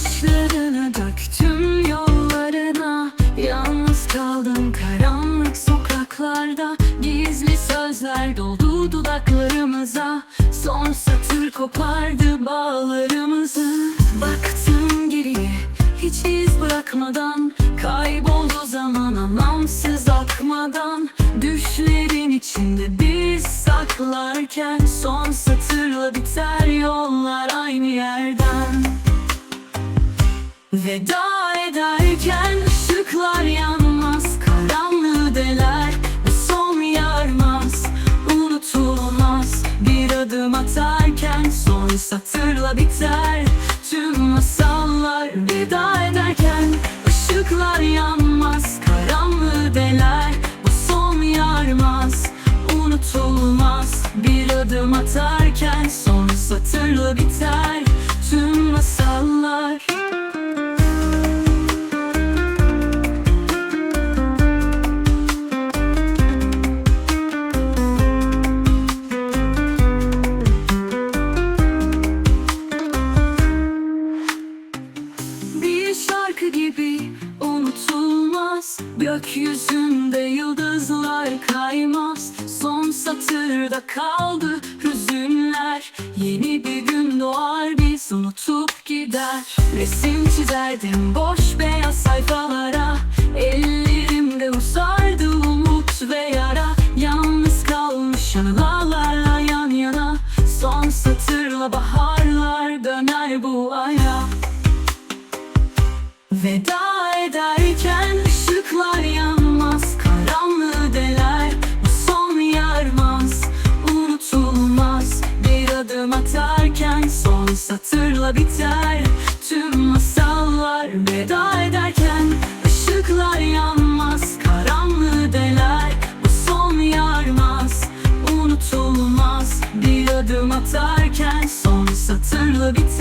Gözyaşlarını döktüm yollarına. Yalnız kaldım karanlık sokaklarda. Gizli sözler doldu dudaklarımıza. Son satır kopardı bağlarımızı. Baktım geriye hiç iz bırakmadan. Kayboldu zaman anlamsız akmadan. Düşlerin içinde biz saklarken Son satırla biter Veda ederken ışıklar yanmaz Karanlığı deler ve son yarmaz. Unutulmaz bir adım atarken Son satırla biter. Tüm masallar Veda ederken ışıklar yanmaz Karanlığı deler bu son yarmaz. Unutulmaz bir adım atarken Son satırla biter gibi unutulmaz. Gökyüzünde yıldızlar kaymaz. Son satırda kaldı hüzünler. Yeni bir gün doğar biz unutup gider. Resim çizerdim boş beyaz sayfalara. Ellerimde uzardı umut ve yara. Yalnız kalmış anılarla yan yana. Son satırla baharlar Veda ederken ışıklar yanmaz Karanlığı deler bu son yarmaz. Unutulmaz bir adım atarken Son satırla biter. Tüm masallar Veda ederken ışıklar yanmaz Karanlığı deler bu son yarmaz. Unutulmaz bir adım atarken Son satırla biter